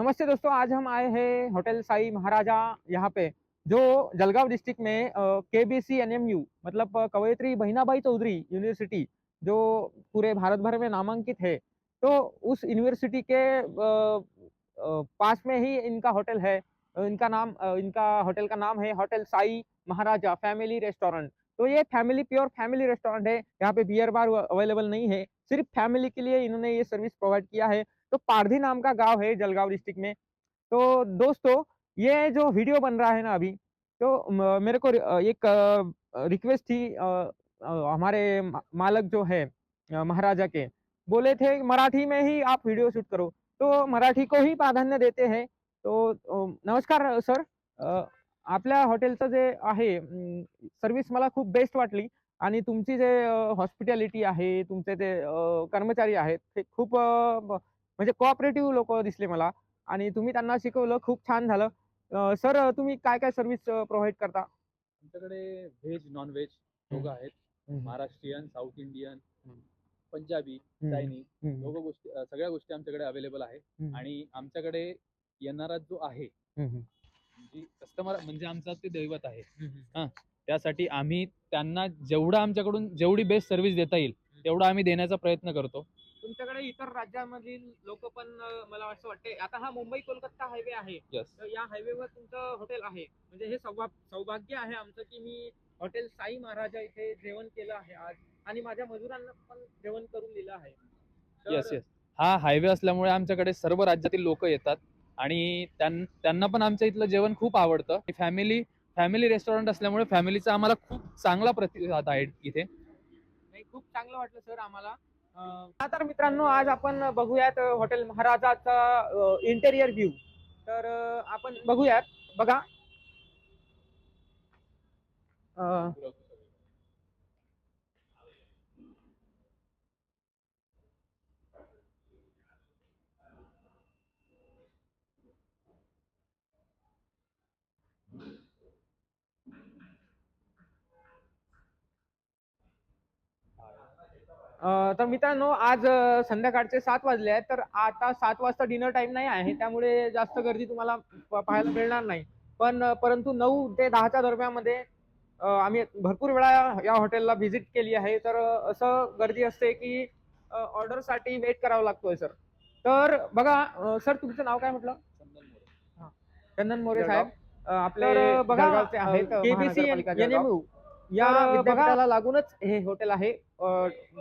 नमस्ते दोस्तों, आज हम आए हैं होटल साई महाराजा यहाँ पे, जो जलगांव डिस्ट्रिक्ट में K B C N M U मतलब कवयित्री बहिनाबाई चौधरी यूनिवर्सिटी जो पूरे भारत भर में नामांकित है। तो उस यूनिवर्सिटी के पास में ही इनका होटल है। इनका नाम इनका होटल का नाम है hotel Sai Maharaja, family restaurant. तो ये फैमिली प्योर फैमिली रेस्टोरेंट है। यहाँ पे बियर बार अवेलेबल नहीं है। सिर्फ़ फैमिली के लिए इन्होंने ये सर्विस प्रोवाइड किया है। तो पारधी नाम का गाँव है जलगांव डिस्ट्रिक्ट में। तो दोस्तों, ये जो वीडियो बन रहा है ना अभी तो मेरे को एक रिक्वेस्ट थी हमारे मालक जो है महाराजा के, बोले थे, मराठी में ही आप वीडियो शूट करो। तो मराठी को ही प्राधान्य देते हैं। तो नमस्कार, सर। आपल्या हॉटेलचं जे आहे सर्व्हिस मला खूप बेस्ट वाटली आणि तुमची जे हॉस्पिटॅलिटी आहे तुमचे ते अ, कर्मचारी आहेत ते खूप म्हणजे कोऑपरेटिव्ह लोक दिसले मला आणि तुम्ही त्यांना शिकवलं खूप छान झालं सर तुम्ही काय काय सर्व्हिस प्रोव्हाइड करता आमच्याकडे व्हेज नॉन व्हेज दोघं आहेत Maharashtrian south Indian. Punjabi. Chinese. दोघं गोष्टी सगळ्या गोष्टी आमच्याकडे अवेलेबल आहे. आणि आमच्याकडे येणारा जो आहे. जी कस्टमर म्हणजे आमचा ते दैवत आहे. हम्म. त्यासाठी आम्ही त्यांना जेवढं आमच्याकडून जेवढी बेस्ट सर्व्हिस देता येईल तेवढं आम्ही देण्याचा प्रयत्न करतो. तुमच्याकडे इतर राज्यांमधील लोक पण अ, मला असं वाटते आता हा मुंबई कोलकाता हायवे आहे. यस तर या हायवेवर तुमचं हॉटेल आहे. म्हणजे हे सौभा सौभाग्य आहे आमचं की मी हॉटेल साई महाराजा इथे जेवण केलं आहे आज. आणि माझ्या मजुरांना पण जेवण करून दिलं आहे. तर- येस येस हा हायवे असल्यामुळे आमच्याकडे सर्व राज्यातील लोक येतात. आणि त्यांना पण आमच्या इथलं जेवण खूप आवडतं. फॅमिली फॅमिली रेस्टॉरंट असल्यामुळे फॅमिलीचा आम्हाला खूप चांगला प्रतिसाद आहे इथे. नाही खूप चांगलं वाटलं सर आम्हाला. तर मित्रांनो आज आपण बघूयात हॉटेल महाराजाचा इंटेरियर व्ह्यू तर आपण बघूयात. बघा. तर मित्रांनो आज संध्याकाळचे सात वाजले आहेत तर आता सात वाजता डिनर टाइम नाही आहे त्यामुळे जास्त गर्दी तुम्हाला पाहायला मिळणार नाही. पण परंतु नऊ ते दहाच्या दरम्यानमध्ये अं, आम्ही भरपूर वेळा या हॉटेलला व्हिजिट केली आहे. तर असं गर्दी असते की ऑर्डरसाठी वेट करावा लागतोय सर तर बघा सर तुमचं नाव काय म्हटलं? चंदन मोरे. साहेब. अं, आपले तर बघा, आहेत केबीसी या विद्यापीठाला लागूनच हे हॉटेल आहे.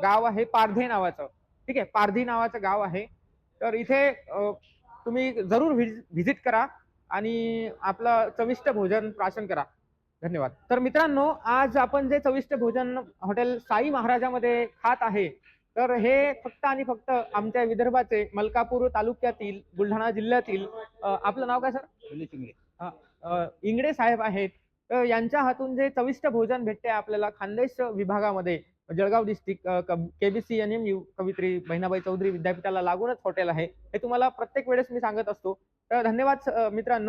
गाव आहे पारधी नावाचं. ठीक आहे पारधी नावाचं गाव आहे. तर इथे तुम्ही जरूर व्हिजिट करा आणि आपलं चविष्ट भोजन प्राशन करा. धन्यवाद. तर मित्रांनो आज आपण जे चविष्ट भोजन हॉटेल साई महाराजामध्ये खात आहे तर हे फक्त आणि फक्त आमच्या विदर्भाचे मलकापूर तालुक्यातील बुलढाणा जिल्ह्यातील आपलं नाव काय सर? इंगडे साहेब आहेत. यांच्या हातून जे चविष्ट भोजन भेटते आपल्याला खानदेश विभागामध्ये Jalgaon district KBC N M U कवित्री Bahinabai Chaudhari विद्यापीठाला लागूनच हॉटेल आहे हे तुम्हाला प्रत्येक वेळेस मी सांगत असतो. तर धन्यवाद मित्रांनो.